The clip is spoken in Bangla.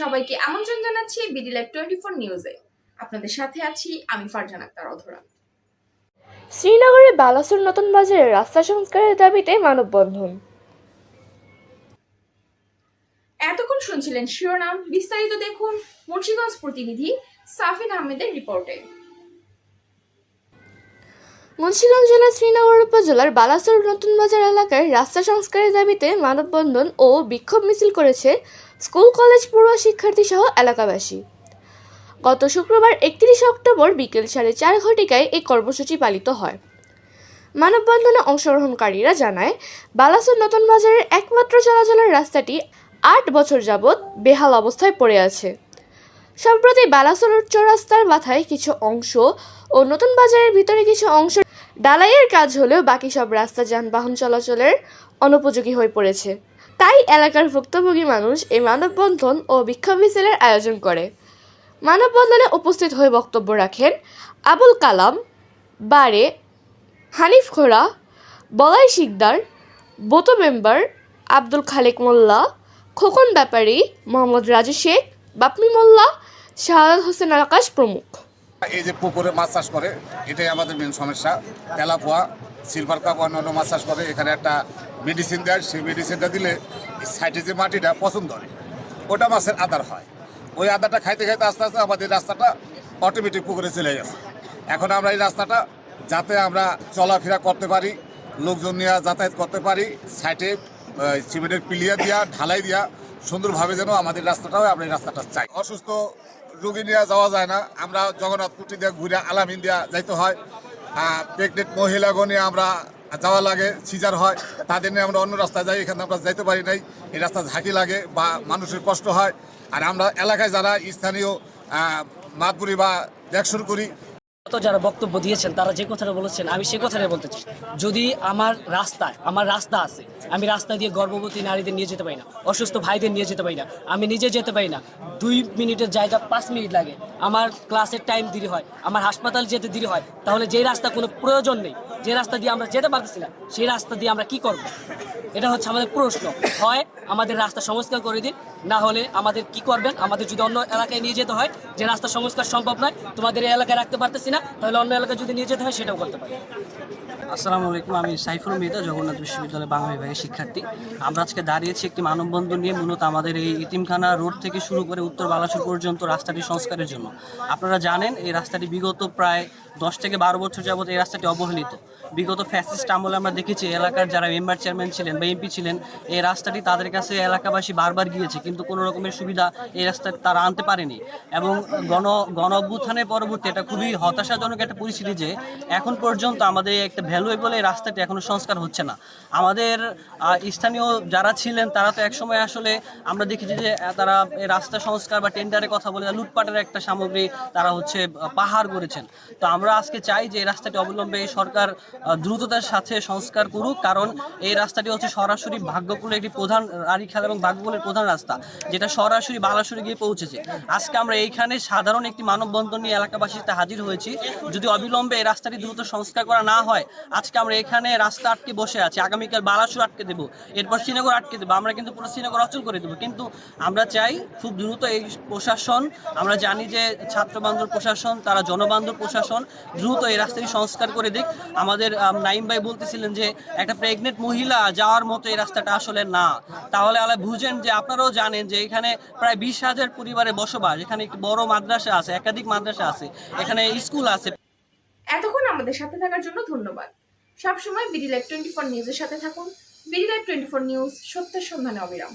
সবাইকে আমন্ত্রণ জানাচ্ছি বিডি লাইভ টোয়েন্টি ফোর নিউজে আপনাদের সাথে আছি আমি ফারজান আক্তার অধরা। শ্রীনগরের বালাসুর নতুন বাজারে রাস্তা সংস্কারের দাবিতে মানববন্ধন। এতক্ষণ শুনছিলেন শিরোনাম বিস্তারিত দেখুন মুন্সিগঞ্জ প্রতিনিধি সাফিন আহমেদের রিপোর্টে। মুন্সিগঞ্জ জেলার শ্রীনগর উপজেলার বালাসুর নতুন বাজার এলাকায় রাস্তা সংস্কারের দাবিতে মানববন্ধন ও বিক্ষোভ মিছিল করেছে স্কুল, কলেজ, পড়ুয়া শিক্ষার্থী সহ এলাকাবাসী। গত শুক্রবার একত্রিশে অক্টোবর বিকেল সাড়ে চার ঘটিকায় এই কর্মসূচি পালিত হয়। মানববন্ধনে অংশগ্রহণকারীরা জানায়, বালাসুর নতুন বাজারের একমাত্র চলাচলের রাস্তাটি আট বছর যাবৎ বেহাল অবস্থায় পড়ে আছে। সম্প্রতি বালাসোর চৌরাস্তার মাথায় কিছু অংশ ও নতুন বাজারের ভিতরে কিছু অংশ ডালাইয়ের কাজ হলেও বাকি সব রাস্তা যানবাহন চলাচলের অনুপযোগী হয়ে পড়েছে। তাই এলাকার ভুক্তভোগী মানুষ এই মানববন্ধন ও বিক্ষোভ মিছিলের আয়োজন করে। মানববন্ধনে উপস্থিত হয়ে বক্তব্য রাখেন আবুল কালাম, বারে, হানিফ খোরা বলাই শিকদার, বোতো মেম্বার, আব্দুল খালেক মোল্লা, খোকন ব্যাপারী, মোহাম্মদ রাজু শেখ বাপমি মোল্লা, শাহাদ হোসেন আকাশ প্রমুখ। এই যে পুকুরে মাছ চাষ করে, এটাই আমাদের মেন সমস্যা। তেলাপোয়া সিলভার কাপ অন্যান্য মাছ চাষ করে, এখানে একটা মেডিসিন দেয়, সেই মেডিসিনটা দিলে সাইডে যে মাটিটা পছন্দ হয় ওটা মাছের আদার হয়। ওই আদারটা খাইতে খাইতে আস্তে আস্তে আমাদের রাস্তাটা অটোমেটিক পুকুরে চলে গেছে। এখন আমরা এই রাস্তাটা যাতে আমরা চলাফেরা করতে পারি, লোকজন নিয়ে যাতায়াত করতে পারি, সাইডে সিমেন্টের পিলিয়া দিয়া, ঢালাই দিয়া, সুন্দরভাবে যেন আমাদের রাস্তাটাও আমরা এই রাস্তাটা চাই। অসুস্থ রুগী নিয়ে যাওয়া যায় না। আমরা জগন্নাথ কুটি দিয়ে ঘুরে আলামিন ইন্ডিয়া যাইতে হয়। প্রেগনেন্ট মহিলাগণ নিয়ে আমরা যাওয়া লাগে সিজার হয়। তাদের নিয়ে আমরা অন্য রাস্তায় যাই, এখানে আমরা যাইতে পারি নাই। এই রাস্তা ঝাঁকি লাগে বা মানুষের কষ্ট হয়। আর আমরা এলাকায় যারা স্থানীয় মাতপুরি বা দেখশুর করি যারা বক্তব্য দিয়েছেন, তারা যে কথাটা বলেছেন, আমি সে কথাটাই বলতে চাই। যদি আমার রাস্তায়, আমার রাস্তা আছে, আমি রাস্তা দিয়ে গর্ভবতী নারীদের নিয়ে যেতে পারি না, অসুস্থ ভাইদের নিয়ে যেতে পারি না, আমি নিজে যেতে পারি না, দুই মিনিটের জায়গা, পাঁচ মিনিট লাগে, আমার ক্লাসের টাইম দেরি হয়, আমার হাসপাতাল যেতে দেরি হয়, তাহলে যে রাস্তা কোনো প্রয়োজন নেই, যে রাস্তা দিয়ে আমরা যেতে পারতেছি না, সেই রাস্তা দিয়ে আমরা কি করব? এটা হচ্ছে আমাদের প্রশ্ন। হয় আমাদের রাস্তা সংস্কার করে দিন। না হলে আমাদের কি করবেন? আমাদের যদি অন্য এলাকায় নিয়ে যেতে হয়, যে রাস্তা সংস্কার সম্ভব নয়, তোমাদের এই এলাকায় রাখতে পারতেছি না, তাহলে অন্য এলাকায় যদি নিয়ে যেতে হয়, সেটাও করতে পারি। আসসালামু আলাইকুম, আমি সাইফুল মেদা জগন্নাথ বিশ্ববিদ্যালয় বাংলা বিভাগের শিক্ষার্থী। আমরা আজকে দাঁড়িয়েছি একটি মানববন্ধন নিয়ে, মূলত আমাদের এই ইতিমখানা রোড থেকে শুরু করে উত্তর বালাসুর পর্যন্ত রাস্তাটি সংস্কারের জন্য। আপনারা জানেন, এই রাস্তাটি বিগত প্রায় দশ থেকে বারো বছর যাবত এই রাস্তাটি অবহেলিত। বিগত ফ্যাসিস্ট আমলে আমরা দেখেছি এলাকার যারা মেম্বার চেয়ারম্যান ছিলেন বা এমপি ছিলেন, এই রাস্তাটি তাদের এলাকাবাসী বারবার গিয়েছে, কিন্তু কোনো রকমের সুবিধা এই রাস্তায় তারা আনতে পারেনি। এবং গণ গণ অভ্যুত্থানের পরবর্তী এটা খুবই হতাশাজনক একটা পরিস্থিতি যে এখন পর্যন্ত আমাদের একটা ভ্যালুয়েবল এই রাস্তাটি এখনও সংস্কার হচ্ছে না। আমাদের স্থানীয় যারা ছিলেন তারা তো একসময় আসলে আমরা দেখেছি যে তারা এই রাস্তা সংস্কার বা টেন্ডারের কথা বলে লুটপাটের একটা সামগ্রী তারা হচ্ছে পাহাড় করেছেন। তো আমরা আজকে চাই যে এই রাস্তাটি অবলম্বে এই সরকার দ্রুততার সাথে সংস্কার করুক, কারণ এই রাস্তাটি হচ্ছে সরাসরি ভাগ্যকুলের একটি প্রধান রানীখাল এবং ভাগ্যকুলের প্রধান রাস্তা যেটা সরাসরি বালাসুরে গিয়ে পৌঁছেছে। আজকে আমরা এইখানে সাধারণ একটি মানববন্ধন নিয়ে এলাকাবাসীতে হাজির হয়েছি। যদি অবিলম্বে এই রাস্তাটি দ্রুত সংস্কার করা না হয় আজকে আমরা এখানে রাস্তা আটকে বসে আছি। আগামীকাল বালাসুর আটকে দেবো এরপর শ্রীনগর আটকে দেবো আমরা কিন্তু পুরো শ্রীনগর অচল করে দেবো। কিন্তু আমরা চাই খুব দ্রুত এই প্রশাসন আমরা জানি যে ছাত্রবান্ধব প্রশাসন তারা জনবান্ধব প্রশাসন দ্রুত এই রাস্তাটি সংস্কার করে দিক। আমাদের আম, নাইম ভাই বলতেছিলেন যে একটা প্রেগনেন্ট মহিলা যাওয়ার মতো এই রাস্তাটা আসলে না। তাহলে আলা বুঝেন যে আপনারাও জানেন যে এখানে প্রায় বিশ হাজার পরিবারে বসবাস। এখানে একটি বড় মাদ্রাসা আছে, একাধিক মাদ্রাসা আছে। এখানে স্কুল আছে। এতক্ষণ আমাদের সাথে থাকার জন্য ধন্যবাদ। সবসময় বিডি লাইভ টোয়েন্টি ফোর নিউজের সাথে থাকুন। BD live twenty four news সত্যের সন্ধানে অবিরাম।